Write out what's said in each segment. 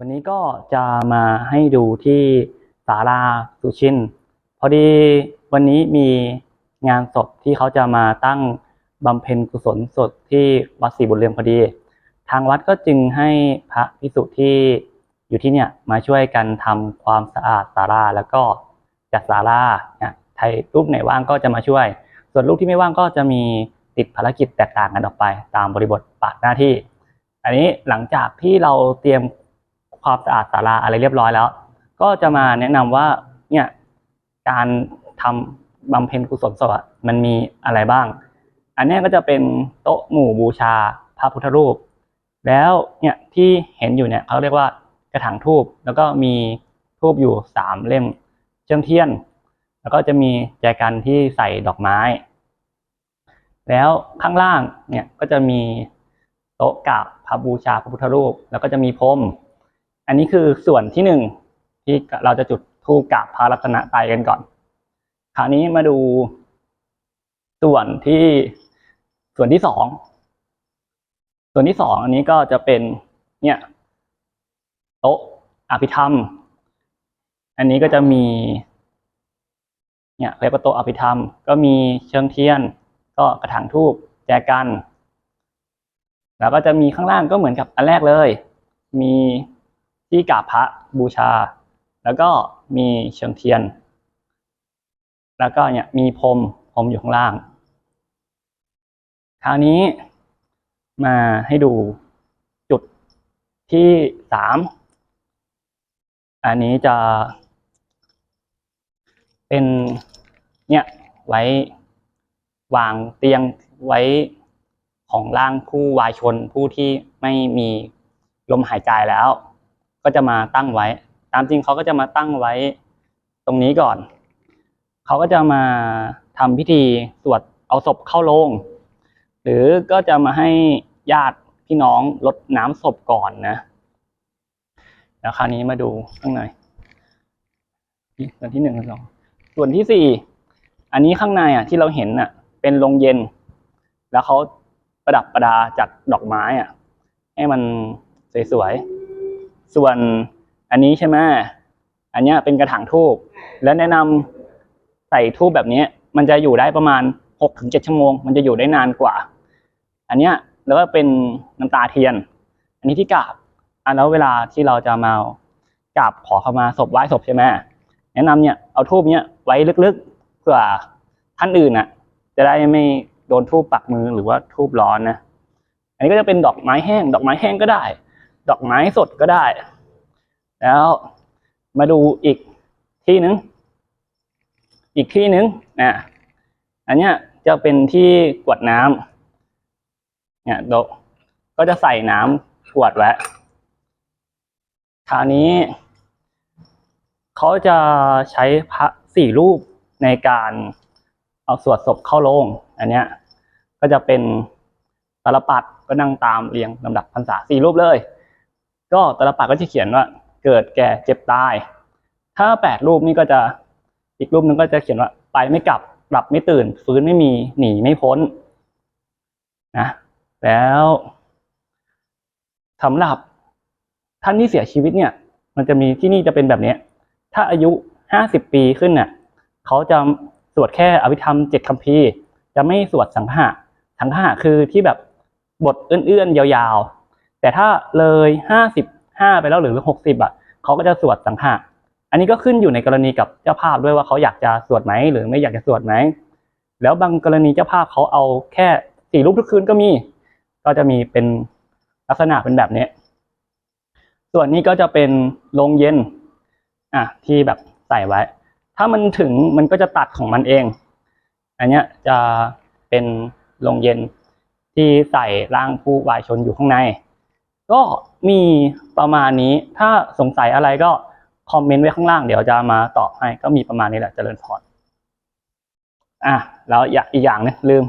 วันนี้ก็จะมาให้ดูที่ศาลาสุชิน พอดีวันนี้มีงานศพที่เขาจะมาตั้งบำเพ็ญกุศลศพที่วัดศรีบุญเรืองพอดี ทางวัดก็จึงให้พระภิกษุที่อยู่ที่เนี่ยมาช่วยกันทำความสะอาดศาลาแล้วก็จัดศาลาเนี่ยใครรูปไหนว่างก็จะมาช่วย ส่วนรูปที่ไม่ว่างก็จะมีติดภารกิจแตกต่างกันออกไป ตามบริบทปาดหน้าที่ อันนี้หลังจากที่เราเตรียม ความสะอาดศาลาอะไรเรียบร้อยแล้ว ก็จะมาแนะนำว่าเนี่ยการทำบำเพ็ญกุศลศพมันมีอะไรบ้าง อันนี้ก็จะเป็นโต๊ะหมู่บูชาพระพุทธรูป แล้วเนี่ยที่เห็นอยู่เนี่ยเขาเรียกว่ากระถางทูบแล้วก็มีทูบอยู่สามเล่มเชื่อมเทียน แล้วก็จะมีแจกันที่ใส่ดอกไม้ แล้วข้างล่างเนี่ยก็จะมีโต๊ะกราบพระบูชาพระพุทธรูป แล้วก็จะมีพรม อันนี้คือส่วนที่หนึ่งที่เราจะจุดธูปกราบพระรัตนตรัยกันก่อน คราวนี้มาดูส่วนที่ส่วนที่สองส่วนที่สองอันนี้ก็จะเป็นเนี่ยโต๊ะอภิธรรม อันนี้ก็จะมีเนี่ยเรียกว่าโต๊ะอภิธรรม ก็มีเชิงเทียน ก็กระถางทูบแจกัน แล้วก็จะมีข้างล่างก็เหมือนกับอันแรกเลย มี ที่กราบพระบูชา แล้วก็มีเชิงเทียน แล้วก็เนี่ยมีพรมพรมอยู่ข้างล่าง คราวนี้มาให้ดูจุดที่สามอันนี้จะ เป็นเนี่ยไว้วางเตียงไว้ของร่างผู้วายชนผู้ที่ไม่มีลมหายใจแล้ว ก็จะมาตั้งไว้ ตามจริงเขาก็จะมาตั้งไว้ตรงนี้ก่อน เขาก็จะมาทำพิธีสวดเอาศพเข้าโลง หรือก็จะมาให้ญาติพี่น้องลดน้ำศพก่อนนะแล้วคราวนี้มาดูข้างในส่วนที่หนึ่งสองส่วนที่สี่อันนี้ข้างในอะ ที่เราเห็นอะ เป็นโรงเย็น แล้วเขาประดับประดาจัดดอกไม้อะ ให้มันสวยๆ ส่วนอันนี้ใช่ไหมอันนี้เป็นกระถางทูบแล้วแนะนำใส่ทูบแบบนี้ มันจะอยู่ได้ประมาณหกถึงเจ็ดชั่วโมง มันจะอยู่ได้นานกว่า อันเนี้ยแล้วก็เป็นน้ำตาเทียน อันนี้ที่กราบอะแล้วเวลาที่เราจะมากราบขอเข้ามาศพไหว้ศพใช่ไหมแนะนำเนี่ยเอาทูบเนี้ยไว้ลึกๆเพื่อท่านอื่นอะ จะได้ไม่โดนทูบปักมือหรือว่าทูบร้อนนะ อันนี้ก็จะเป็นดอกไม้แห้ง ดอกไม้แห้งก็ได้ ดอกไม้สดก็ได้ แล้วมาดูอีกที่หนึ่งอีกที่หนึ่งนะอันเนี้ยจะเป็นที่กวดน้ำเนี่ยโดก็จะใส่น้ำขวดไว้คราวนี้ เขาจะใช้พระสี่รูปในการเอาสวดศพเข้าโลงอันเนี้ยก็จะเป็นตาลปัดก็นั่งตามเรียงลำดับพรรษาสี่รูปเลย ก็ตาลปัดก็จะเขียนว่าเกิดแก่เจ็บตาย ถ้าแปดรูปนี่ก็จะอีกรูปหนึงก็จะเขียนว่าไปไม่กลับกลับไม่ตื่น ฟื้นไม่มีหนีไม่พ้นนะแล้วสำหรับท่านที่เสียชีวิตเนี่ย มันจะมีที่นี่จะเป็นแบบเนี้ยถ้าอายุห้าสิบปีขึ้นเนี่ยเขาจะสวดแค่อภิธรรมเจ็ดคัมภีร์จะไม่สวดสังฆะสังฆะคือที่แบบบทเอื้อนๆยาว แต่ถ้าเลยห้าสิบห้าไปแล้วหรือหกสิบอะเขาก็จะสวดสังฆะอันนี้ก็ขึ้นอยู่ในกรณีกับเจ้าภาพด้วยว่าเขาอยากจะสวดไหมหรือไม่อยากจะสวดไหมแล้วบางกรณีเจ้าภาพเขาเอาแค่สี่รูปทุกคืนก็มี ก็จะมีเป็นลักษณะเป็นแบบนี้ ส่วนนี้ก็จะเป็นโรงเย็นอะที่แบบใส่ไว้ ถ้ามันถึงมันก็จะตัดของมันเอง อันนี้จะเป็นโรงเย็นที่ใส่ร่างผู้วายชนอยู่ข้างใน ก็มีประมาณนี้ ถ้าสงสัยอะไรก็คอมเมนต์ไว้ข้างล่าง เดี๋ยวจะมาตอบให้ ก็มีประมาณนี้แหละเจริญพรอะแล้วอยากอีกอย่างนึงลืม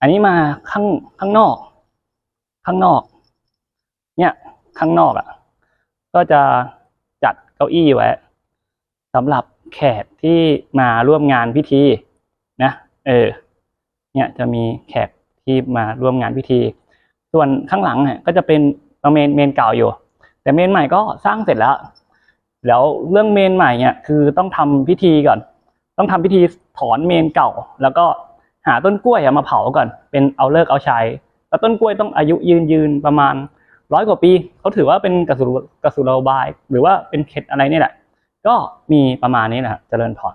อันนี้มาข้างข้างนอก ข้างนอก เนี่ยข้างนอกอะ ก็จะจัดเก้าอี้ไว้สำหรับแขกที่มาร่วมงานพิธีนะ เออ เนี่ยจะมีแขกที่มาร่วมงานพิธี ส่วนข้างหลังเนี่ยก็จะเป็นเมนเมนเก่าอยู่ แต่เมนใหม่ก็สร้างเสร็จแล้ว แล้วเรื่องเมนใหม่เนี่ยคือต้องทำพิธีก่อน ต้องทำพิธีถอนเมนเก่า แล้วก็หาต้นกล้วยมาเผาก่อน เป็นเอาเลิกเอาชัยแล้วต้นกล้วยต้องอายุยืนยืนประมาณร้อยกว่าปีเขาถือว่าเป็นกสุรกสุรบาย หรือว่าเป็นเคล็ดอะไรนี่แหละ ก็มีประมาณนี้แหละเจริญพร